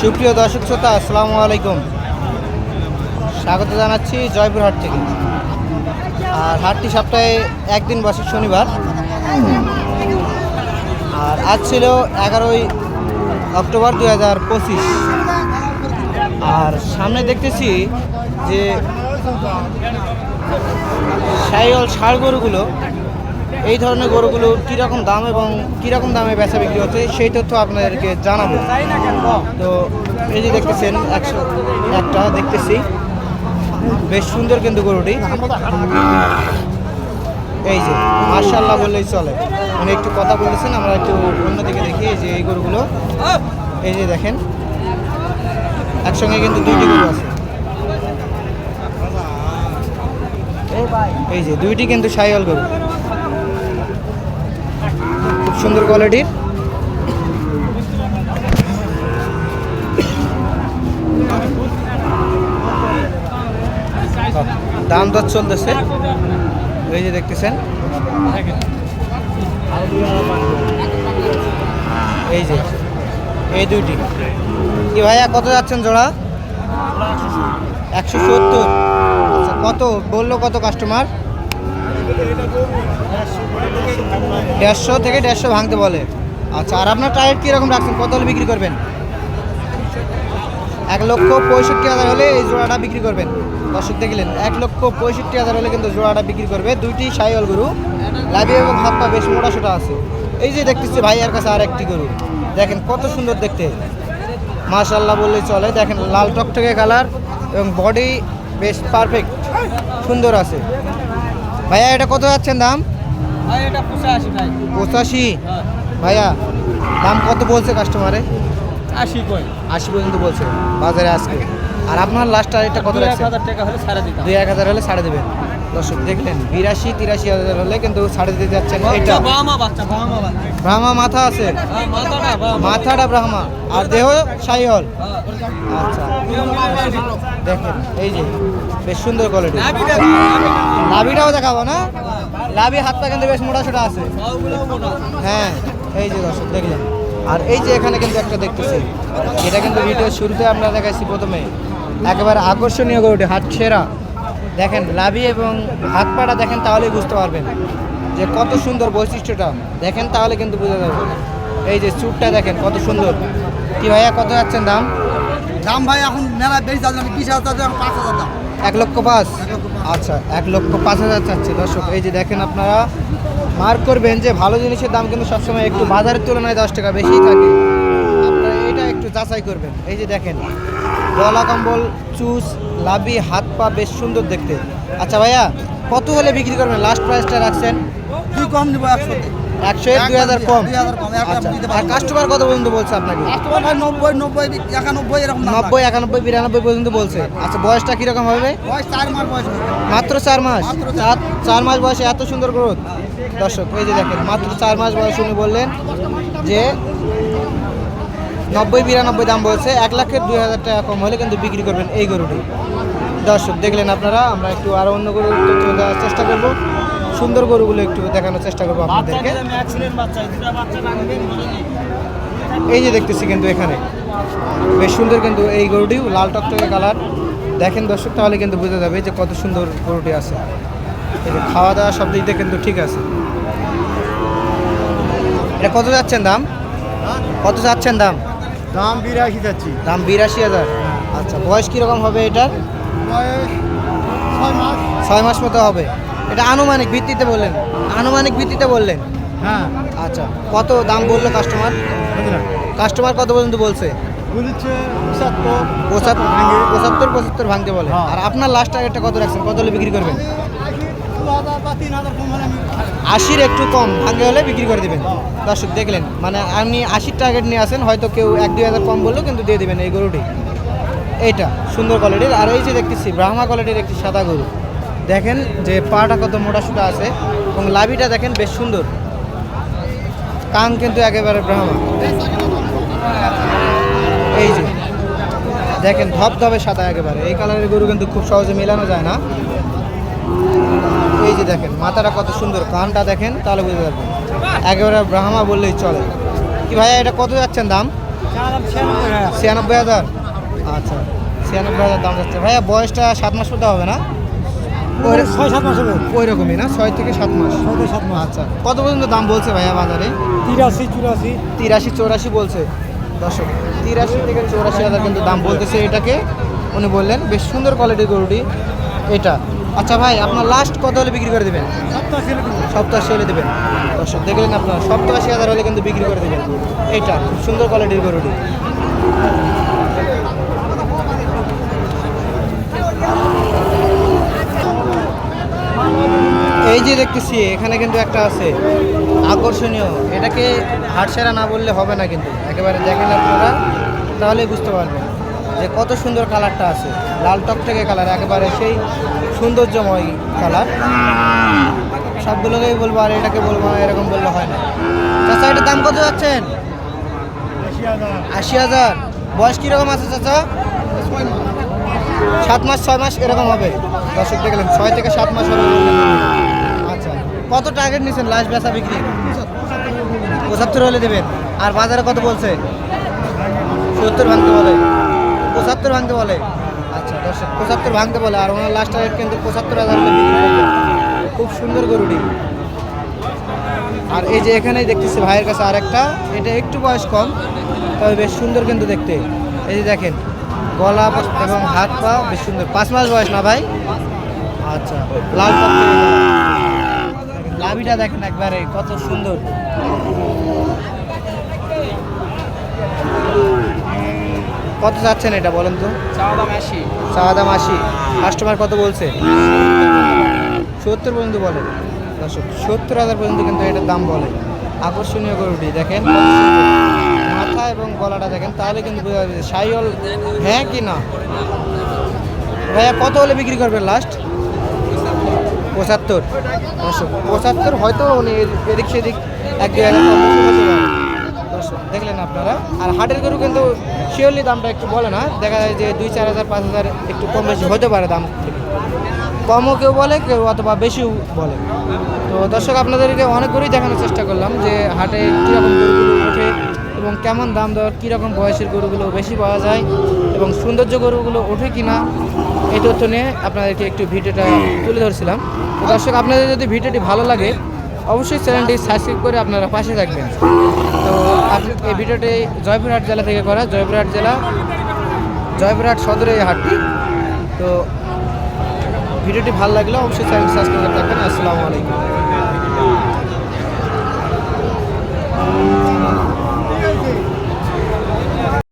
সুপ্রিয় দর্শক শ্রোতা, আসসালামু আলাইকুম। স্বাগত জানাচ্ছি জয়পুরহাট থেকে। আর হাটটি সপ্তাহে একদিন বসে শনিবার। আর আজ ছিল এগারোই অক্টোবর দু হাজার পঁচিশ। আর সামনে দেখতেছি যে সাইল ষাড় গরুগুলো এই ধরনের গরুগুলো কীরকম দাম এবং কীরকম দামে বেচা বিক্রি হচ্ছে, সেই তথ্য আপনাদেরকে জানাব। তো এই যে দেখতেছেন, একশো একটা দেখতেছি। বেশ সুন্দর কিন্তু গরুটি। এই যে মার্শাল্লাহ বললেই চলে। উনি একটু কথা বলেছেন আমরা একটু অন্যদিকে দেখি এই যে এই গরুগুলো। এই যে দেখেন, একসঙ্গে কিন্তু দুইটি গরু আছে। এই যে, দুইটি কিন্তু সাইয়াল গরু। সুন্দর কোয়ালিটির। দাম দর চলতেছে। এই যে দেখতেছেন। এই যে, এই দুইটি। কি ভাইয়া, কত যাচ্ছেন জোড়া? একশো সত্তর। আচ্ছা কত? বলল কত কাস্টমার দেড়শো থেকে দেড়শো ভাঙতে বলে। আচ্ছা আর আপনার টায়ার কীরকম রাখছেন? কত হলে বিক্রি করবেন? এক লক্ষ পঁয়ষট্টি হাজার হলে এই জোড়াটা বিক্রি করবেন। দর্শক দেখলেন, এক লক্ষ পঁয়ষট্টি হাজার হলে কিন্তু জোড়াটা বিক্রি করবে দুইটি সাইল গরু, লাভি এবং হাত পা বেশ মোটা সোটা আছে। এই যে দেখতেছি ভাইয়ার কাছে আর একটি গরু। দেখেন কত সুন্দর দেখতে। মাশাল্লাহ বললে চলে। দেখেন লাল টকটকে কালার এবং বডি বেশ পারফেক্ট। সুন্দর আছে। ভাইয়া, এটা কত যাচ্ছেন দাম? পঁচাশি ভাইয়া দাম কত বলছে কাস্টমারে আশি কই? আশি পর্যন্ত বলছে বাজারে আজকে। আর আপনার লাস্ট এটা কত রাখছে? হলে দুই এক হাজার হলে ছাড়ে দেবেন। দর্শক দেখলেন বিরাশি তিরাশি হাজার হলে কিন্তু ছাড়ে দিতে যাচ্ছেন বাচ্চা ব্রাহ্মা মাথা আছে? হ্যাঁ, মাথাটা ব্রাহ্মা। আর দেহ সাইহল হ্যাঁ। আচ্ছা। দেখেন এই যে বেশ সুন্দর কোয়ালিটি নাভিটা লাভিটাও দেখাবো না? লাভি হাত পা কিন্তু বেশ মোটা সোটা আছে। হ্যাঁ এই যে দর্শক দেখলেন। আর এই যে এখানে কিন্তু একটা দেখতেছি এটা কিন্তু ভিডিওর শুরুতে আমরা দেখাইছি প্রথমে। একেবারে আকর্ষণীয় গরুটি হাত সেরা। দেখেন লাভি এবং হাত পাটা দেখেন তাহলেই বুঝতে পারবেন যে কত সুন্দর বৈশিষ্ট্যটা। দেখেন তাহলে কিন্তু বোঝা যাবে। এই যে চুটটা দেখেন কত সুন্দর। কি ভাইয়া কত যাচ্ছেন দাম? দাম ভাই এখন মেলা বেশি দাম বিশ হাজার দাম পাঁচ হাজার দাম। এক লক্ষ পাঁচ। আচ্ছা এক লক্ষ পাঁচ হাজার চাচ্ছে। দর্শক, এই যে দেখেন আপনারা মার্ক করবেন যে ভালো জিনিসের দাম কিন্তু সবসময় একটু বাজারের তুলনায় দশ টাকা বেশি থাকে। আপনারা এটা একটু যাচাই করবেন। এই যে দেখেন, গলা কম্বল চুস লাবি হাত পা বেশ সুন্দর দেখতে। আচ্ছা ভাইয়া, কত হলে বিক্রি করবেন? লাস্ট প্রাইসটা রাখছেন? তুই কম দেবো একশো একশো এক দুই হাজার কম। দুই হাজার কম, এক আচ্ছা। দিতে আর পারব না। কাস্টমার কত পর্যন্ত বলছে আপনাকে? কাস্টমার ভাই নব্বই নব্বই একানব্বই এরকম দাম নব্বই একানব্বই বিরানব্বই পর্যন্ত বলছে। আচ্ছা বয়সটা কীরকম হবে বয়স চার মাস বয়স হবে। মাত্র চার মাস? মাত্র চার- চার চার মাস বয়সে এত সুন্দর গ্রোথ দর্শক এই যে দেখেন মাত্র চার মাস বয়স উনি বললেন যে নব্বই বিরানব্বই দাম বলছে। এক লাখের দুই হাজার টাকা কম হলে কিন্তু বিক্রি করবেন এই গরুটি। দর্শক দেখলেন আপনারা আমরা একটু আরও অন্য তথ্য দেওয়ার চেষ্টা করব। সুন্দর গরুগুলো একটু দেখানোর চেষ্টা করব আপনাদেরকে। এই যে দেখতেছি কিন্তু এখানে। বেশ সুন্দর কিন্তু এই গরুটি লাল টকটকে কালার। দেখেন দর্শক তাহলে কিন্তু বোঝা যাবে যে কত সুন্দর গরুটি আছে। খাওয়া দাওয়া সব দিক দিয়ে কিন্তু ঠিক আছে। এটা কত যাচ্ছেন দাম? কত যাচ্ছেন দাম? দাম বিরাশি যাচ্ছি। দাম বিরাশি হাজার। আচ্ছা বয়স কীরকম হবে এটার? বয়স ছয় মাস। ছয় মাস মতো হবে। এটা আনুমানিক ভিত্তিতে বললেন। আনুমানিক ভিত্তিতে বললেন। হ্যাঁ। আচ্ছা কত দাম বলল কাস্টমার কাস্টমার কত পর্যন্ত বলছে? বলেছে পঁচাত্তর। পঁচাত্তর ভাঙতে বলে। হ্যাঁ। আর আপনার লাস্ট টার্গেটটা কত রাখছেন? কত হলে বিক্রি করবেন? আশির একটু কম ভাঙে হলে বিক্রি করে দেবেন। দর্শক দেখলেন। মানে আপনি আশির টার্গেট নিয়ে আসেন হয়তো কেউ এক দুই হাজার কম বললেও কিন্তু দিয়ে দেবেন এই গরুটি। এইটা সুন্দর কোয়ালিটির আর এই যে দেখতেছি ব্রাহ্মা কোয়ালিটির একটি সাদা গরু। দেখেন যে পাটা কত মোটা সুটা আছে এবং লাভিটা দেখেন বেশ সুন্দর। কান কিন্তু একেবারে ব্রাহ্মা এই যে, দেখেন ধবধবে সাদা একেবারে। এই কালারের গরু কিন্তু খুব সহজে মেলানো যায় না। এই যে দেখেন, মাথাটা কত সুন্দর। কানটা দেখেন, তাহলে বুঝতে পারবেন। একেবারে ব্রাহ্মা বললেই চলে। কি ভাইয়া, এটা কত যাচ্ছেন দাম? ছিয়ানব্বই হাজার। আচ্ছা ছিয়ানব্বই হাজার দাম যাচ্ছে। ভাইয়া, বয়সটা সাত মাস হবে না? ছয় সাত মাস হবে ওই রকমই না? ছয় থেকে সাত মাস। ছয় থেকে সাত মাস আচ্ছা। কত পর্যন্ত দাম বলছে ভাইয়া বাজারে? তিরাশি চুরাশি। তিরাশি চৌরাশি বলছে। দর্শক তিরাশি থেকে চৌরাশি হাজার কিন্তু দাম বলতেছে এটাকে। উনি বললেন বেশ সুন্দর কোয়ালিটির গরুটি এটা। আচ্ছা ভাই আপনার লাস্ট কত হলে বিক্রি করে দেবেন? সপ্তাশি হলে দেবেন। দর্শক দেখলেন আপনার সপ্তাশি হাজার হলে কিন্তু বিক্রি করে দেবেন। এইটা খুব সুন্দর কোয়ালিটির গরুটি। এই যে দেখতেছি, এখানে কিন্তু একটা আছে। আকর্ষণীয়। এটাকে হাটসেরা না বললে হবে না কিন্তু। একেবারে দেখেন আপনারা, তাহলেই বুঝতে পারবেন যে কত সুন্দর কালারটা আছে। লাল টকটকে কালার, একেবারে সেই সৌন্দর্যময় কালার। সবগুলোকেই বলব, আর এটাকে বলব এরকম বললে হয় না। চাচা, এটার দাম কত যাচ্ছেন? আশি হাজার। বয়স কীরকম আছে চাচা? সাত মাস, ছয় মাস এরকম হবে। দর্শক দেখলেন, ছয় থেকে সাত মাস হবে। কত টার্গেট নিয়েছেন লাস্ট বেচা বিক্রি? পঁচাত্তর হলে দেবেন। আর বাজারে কত বলছে? সত্তর ভাঙতে বলে। পঁচাত্তর ভাঙতে বলে। আচ্ছা দর্শক, পঁচাত্তর ভাঙতে বলে, আর ওনার লাস্ট টার্গেট কিন্তু পঁচাত্তর হাজার খুব সুন্দর গরুটি। আর এই যে এখানেই দেখতেছি ভাইয়ের কাছে আর একটা এটা একটু বয়স কম, তবে বেশ সুন্দর কিন্তু দেখতে। এই যে দেখেন, গলা এবং হাত পা বেশ সুন্দর। পাঁচ মাস বয়স না ভাই? আচ্ছা লাল লাভিটা দেখেন একবারে কত সুন্দর। কত যাচ্ছেন এটা বলেন তো? চাওয়া দাম আশি। কাস্টমার কত বলছে? সত্তর পর্যন্ত বলে। দর্শক সত্তর হাজার পর্যন্ত কিন্তু এটার দাম বলে। আকর্ষণীয় করে গরুটি দেখেন। মাথা এবং গলাটা দেখেন তাহলে কিন্তু বোঝা যাবে সাইল হ্যাঁ কি না। ভাইয়া কত হলে বিক্রি করবেন লাস্ট পঁচাত্তর। পঁচাত্তর হয়তো উনি এদিক সেদিক এক দুই হাজার। দেখলেন আপনারা। আর হাটের গরু কিন্তু শিওরলি দামটা একটু বলে না। দেখা যায় যে দুই, চার হাজার, পাঁচ হাজার একটু কম বেশি হতে পারে দাম। থেকে কমও কেউ বলে, কেউ অথবা বেশিও বলে। তো দর্শক, আপনাদেরকে অনেক গরুই দেখানোর চেষ্টা করলাম যে হাটে কীরকম গরুগুলো ওঠে এবং কেমন দাম দর, কীরকম বয়সের গরুগুলো বেশি পাওয়া যায় এবং সৌন্দর্য গরুগুলো ওঠে কিনা। এই তথ্য নিয়ে আপনাদেরকে একটু ভিডিওটা তুলে ধরছিলাম। তো দর্শক, আপনাদের যদি ভিডিওটি ভালো লাগে, অবশ্যই চ্যানেলটি সাবস্ক্রাইব করে আপনারা পাশে থাকবেন। তো আপনি এই ভিডিওটি জয়পুরহাট জেলা থেকে করা, জয়পুরহাট জেলা, জয়পুরহাট সদরে এই হাটটি। তো ভিডিওটি ভালো লাগলে অবশ্যই চ্যানেল সাবস্ক্রাইব করে থাকবেন। আসসালামু আলাইকুম।